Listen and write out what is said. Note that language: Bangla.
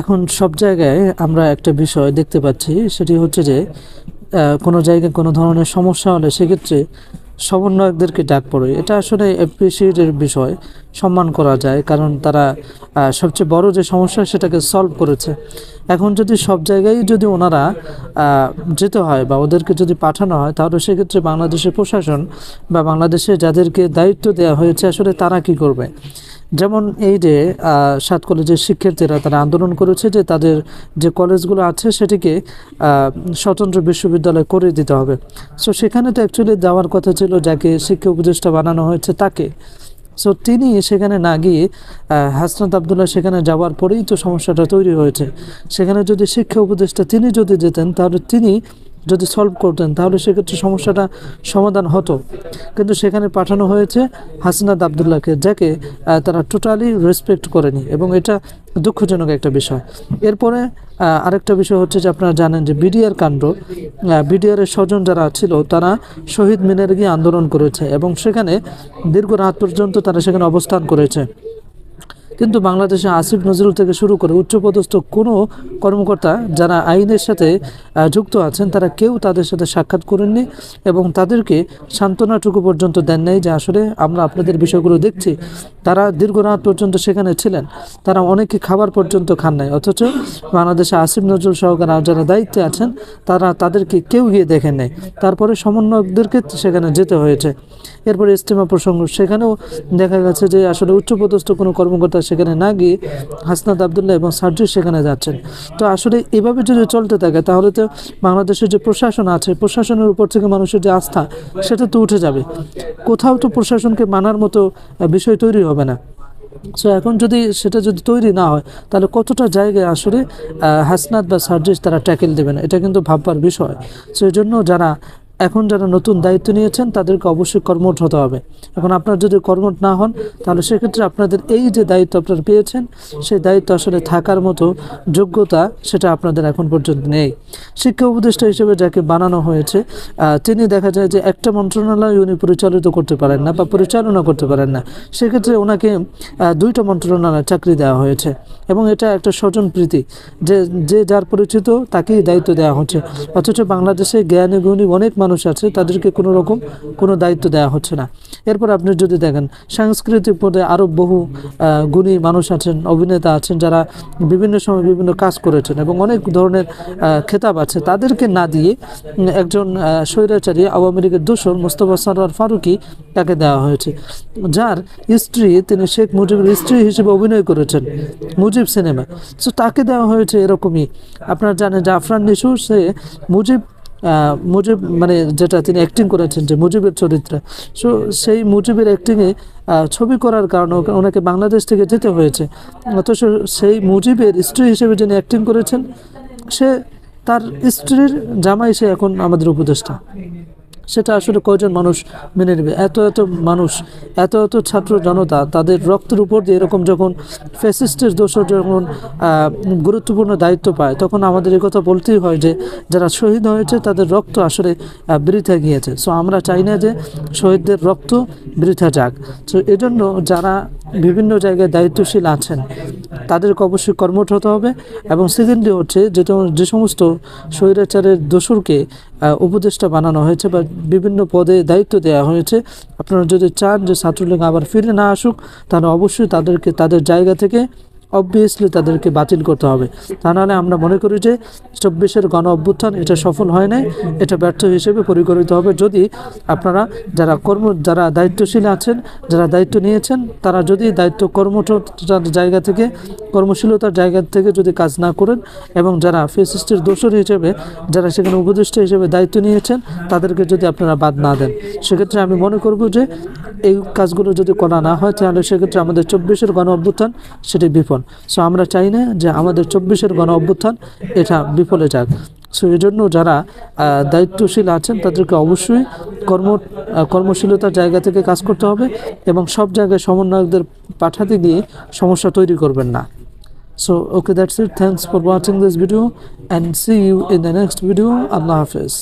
এখন সব জায়গায় আমরা একটা বিষয় দেখতে পাচ্ছি, সেটি হচ্ছে যে কোনো জায়গায় কোনো ধরনের সমস্যা হলে সেক্ষেত্রে সমন্বয়কদেরকে ডাক পড়ে। এটা আসলে অ্যাপ্রিসিয়েটের বিষয়, সম্মান করা যায়, কারণ তারা সবচেয়ে বড় যে সমস্যা সেটাকে সলভ করেছে। এখন যদি সব জায়গায় যদি ওনারা যেতে হয় বা ওদেরকে যদি পাঠানো হয়, তাহলে সেক্ষেত্রে বাংলাদেশের প্রশাসন বা বাংলাদেশে যাদেরকে দায়িত্ব দেওয়া হয়েছে, আসলে তারা কি করবে? যেমন এই যে সাত কলেজের শিক্ষার্থীরা তারা আন্দোলন করেছে যে তাদের যে কলেজগুলো আছে সেটিকে স্বতন্ত্র বিশ্ববিদ্যালয় করে দিতে হবে। সো সেখানে তো অ্যাকচুয়ালি দেওয়ার কথা ছিল যাকে শিক্ষা উপদেষ্টা বানানো হয়েছে তাকে। সো তিনি সেখানে না গিয়ে হাসনাত আবদুল্লাহ সেখানে যাওয়ার পরেই তো সমস্যাটা তৈরি হয়েছে। সেখানে যদি শিক্ষা উপদেষ্টা তিনি যদি যেতেন, তাহলে তিনি যদি সলভ করতেন, তাহলে সেক্ষেত্রে সমস্যাটা সমাধান হতো। কিন্তু সেখানে পাঠানো হয়েছে হাসিনাদ আবদুল্লাহকে, যাকে তারা টোটালি রেসপেক্ট করেনি এবং এটা দুঃখজনক একটা বিষয়। এরপরে আরেকটা বিষয় হচ্ছে যে আপনারা জানেন যে বিডিআর কাণ্ড বিডিআরের স্বজন যারা ছিল, তারা শহীদ মিনারে গিয়ে আন্দোলন করেছে এবং সেখানে দীর্ঘ রাত পর্যন্ত তারা সেখানে অবস্থান করেছে। কিন্তু বাংলাদেশে আসিফ নজরুল থেকে শুরু করে উচ্চপদস্থ কোনো কর্মকর্তা যারা আইনের সাথে যুক্ত আছেন, তারা কেউ তাদের সাথে সাক্ষাৎ করেননি এবং তাদেরকে সান্ত্বনাটুকু পর্যন্ত দেন নাই যে আসলে আমরা আপনাদের বিষয়গুলো দেখছি। তারা দীর্ঘ রাত পর্যন্ত সেখানে ছিলেন। তারা অনেকে খাবার পর্যন্ত খান নাই। অথচ বাংলাদেশে আসিফ নজরুল সহকারে যারা দায়িত্বে আছেন, তারা তাদেরকে কেউ গিয়ে দেখেন নাই। তারপরে সমন্বয়কদেরকে সেখানে যেতে হয়েছে। এরপরে ইস্তেমা প্রসঙ্গ, সেখানেও দেখা গেছে যে আসলে উচ্চপদস্থ কোনো কর্মকর্তা সেখানে না গিয়ে হাসনাত আবদুল্লাহ এবং সার্জিস সেখানে যাচ্ছেন। তো আসলে এভাবে যদি চলতে থাকে, তাহলে তো বাংলাদেশের যে প্রশাসন আছে, প্রশাসনের উপর থেকে মানুষের যে আস্থা, সেটা তো উঠে যাবে। কোথাও তো প্রশাসনকে মানার মতো বিষয় তৈরি হবে না। সো এখন যদি সেটা যদি তৈরি না হয়, তাহলে কতটা জায়গায় আসলে হাসনাত বা সার্জিস তারা ট্যাকেল দেবে না? এটা কিন্তু ভাববার বিষয়। সো এই জন্য যারা এখন যারা নতুন দায়িত্ব নিয়েছেন, তাদেরকে অবশ্যই কর্মঠ হতে হবে। এখন আপনার যদি কর্মঠ না হন, তাহলে সেক্ষেত্রে আপনাদের এই যে দায়িত্ব আপনারা পেয়েছেন, সেই দায়িত্ব আসলে থাকার মতো যোগ্যতা সেটা আপনাদের এখন পর্যন্ত নেই। শিক্ষা উপদেষ্টা হিসেবে যাকে বানানো হয়েছে তিনি দেখা যায় যে একটা মন্ত্রণালয় উনি পরিচালিত করতে পারেন না বা পরিচালনা করতে পারেন না। সেক্ষেত্রে ওনাকে দুইটা মন্ত্রণালয় চাকরি দেওয়া হয়েছে এবং এটা একটা স্বজন প্রীতি। যে যে যার পরিচিত, তাকেই দায়িত্ব দেওয়া হচ্ছে। অথচ বাংলাদেশে জ্ঞানী গুণী অনেক আছে, তাদেরকে কোনো রকম কোনো দায়িত্ব দেওয়া হচ্ছে না। এরপর আপনি যদি দেখেন, সাংস্কৃতিক পদে আরও বহু গুণী মানুষ আছেন, অভিনেতা আছেন, যারা বিভিন্ন সময় বিভিন্ন কাজ করেছেন এবং অনেক ধরনের খেতাব আছে, তাদেরকে না দিয়ে একজন স্বৈরাচারী আওয়ামী লীগের দোসর মোস্তফা সরোয়ার ফারুকি তাকে দেওয়া হয়েছে। যার স্ত্রী, তিনি শেখ মুজিবের স্ত্রী হিসেবে অভিনয় করেছেন মুজিব সিনেমা। সো তাকে দেওয়া হয়েছে এরকমই। আপনারা জানেন যে আফরান নিশু, সে মুজিব মুজিব মানে যেটা তিনি অ্যাক্টিং করেছেন, যে মুজিবের চরিত্র, সো সেই মুজিবের অ্যাক্টিংয়ে ছবি করার কারণে ওনাকে বাংলাদেশ থেকে যেতে হয়েছে। অথচ সেই মুজিবের স্ত্রী হিসেবে যিনি অ্যাক্টিং করেছেন, সে তার স্ত্রীর জামাই সে এখন আমাদের উপদেষ্টা। সেটা আসলে কয়জন মানুষ মেনে নেবে? এত এত মানুষ, এত এত ছাত্র জনতা, তাদের রক্তের উপর দিয়ে এরকম যখন ফ্যাসিস্টের দোষর যখন গুরুত্বপূর্ণ দায়িত্ব পায়, তখন আমাদের এই কথা বলতেই হয় যে, যারা শহীদ হয়েছে তাদের রক্ত আসলে বৃথা গিয়েছে। সো আমরা চাই না যে শহীদদের রক্ত বৃথা যাক। সো এজন্য যারা বিভিন্ন জায়গায় দায়িত্বশীল আছেন। তাদেরকে অবশ্যই কর্মঠ হতে হবে এবং সেকেন্ডলি হচ্ছে যে যে সমস্ত স্বৈরাচারের দোসরকে উপদেষ্টা বানানো হয়েছে বা বিভিন্ন পদে দায়িত্ব দেওয়া হয়েছে, আপনারা যদি চান যে ছাত্রলীগ আবার ফিরে না আসুক, তাহলে অবশ্যই তাদেরকে তাদের জায়গা থেকে অবভিয়াসলি তাদেরকে বাতিল করতে হবে। তা নাহলে আমরা মনে করি যে চব্বিশের গণ অভ্যুত্থান এটা সফল হয় নাই, এটা ব্যর্থ হিসেবে পরিগণিত হবে। যদি আপনারা যারা কর্ম, যারা দায়িত্বশীল আছেন, যারা দায়িত্ব নিয়েছেন, তারা যদি দায়িত্ব কর্মঠতার জায়গা থেকে, কর্মশীলতার জায়গা থেকে যদি কাজ না করেন এবং যারা ফেসিস্টের দোষর হিসেবে, যারা সেখানে উপদেষ্টা হিসেবে দায়িত্ব নিয়েছেন, তাদেরকে যদি আপনারা বাদ না দেন, সেক্ষেত্রে আমি মনে করব যে এই কাজগুলো যদি করা না হয়, তাহলে সেক্ষেত্রে আমাদের চব্বিশের গণ অভ্যুত্থান সেটি বিফল সো আমরা চাই না যে আমাদের চব্বিশের গণ অভ্যুত্থান এটা বিফলে যাক সো এই জন্য যারা দায়িত্বশীল আছেন তাদেরকে অবশ্যই কর্ম কর্মশীলতার জায়গা থেকে কাজ করতে হবে এবং সব জায়গায় সমন্বয়কদের পাঠাতে গিয়ে সমস্যা তৈরি করবেন না So, okay, that's it. Thanks for watching this video and see you in the next video. Allah Hafiz.